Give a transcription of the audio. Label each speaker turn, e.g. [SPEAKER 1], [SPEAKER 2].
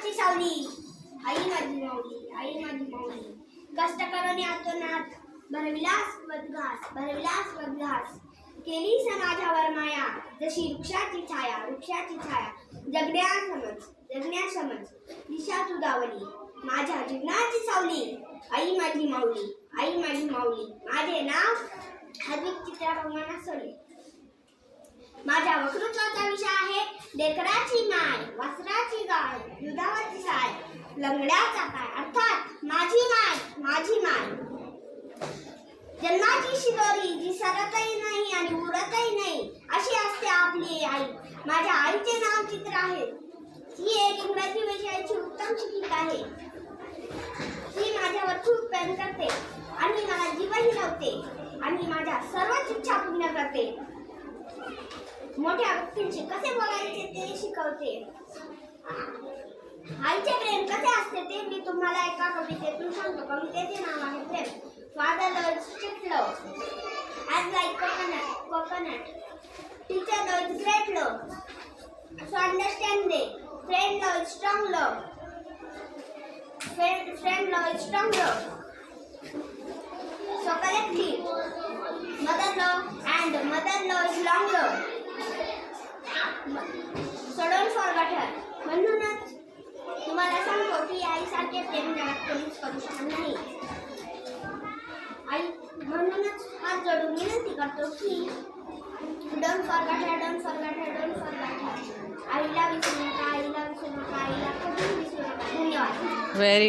[SPEAKER 1] जगण्याची सावली. आई माझी माऊली आई माझी माऊली. कष्ट करणे आतोनात भरविलास वदघास भरविलास वदघास. केली समाजावर माया जशी वृक्षाची छाया वृक्षाची छाया. जगण्या समज जगण्या समज दिशा तुदावली माझ्या जीवनाची सावली. आई माझी माऊली आई माझी माऊली. माझे नाव हजूक चित्रा भगवाना सोले माझ्या वक्तृत्वाचा विषय आहे लेकराची माय. लंगड्याचा काय अर्थात माझी माय माझी माय. जन्माची शिदोरी जी सरतही नाही आणि उडतही नाही अशी असते आपली आई. माझ्या आईचे नाव चित्र आहे. ही एक इंग्रजी विषयाची उत्तम शिक्षिका आहे. ती माझ्यावर खूप प्रेम करते आणि मला जीवही लावते आणि माझ्या सर्वच इच्छा पूर्ण करते. मोठ्या व्यक्तींशी कसे बोलायचे ते शिकवते. आईचे प्रेम कसे असते ते मी तुम्हाला एका कवितेतून सांगतो कवितेचे नाव आहे प्रेम father love strict love as like coconut coconut teacher love great love so understand the friend love strong love friend friend love is strong love. So collectively, mother love and mother love is long म्हणूनच हात जोडून विनंती करतो की don't forget her don't forget her don't forget आईला विसरू नका आईला विसरू नका आईला कधी विसरू नका. धन्यवाद.
[SPEAKER 2] व्हेरी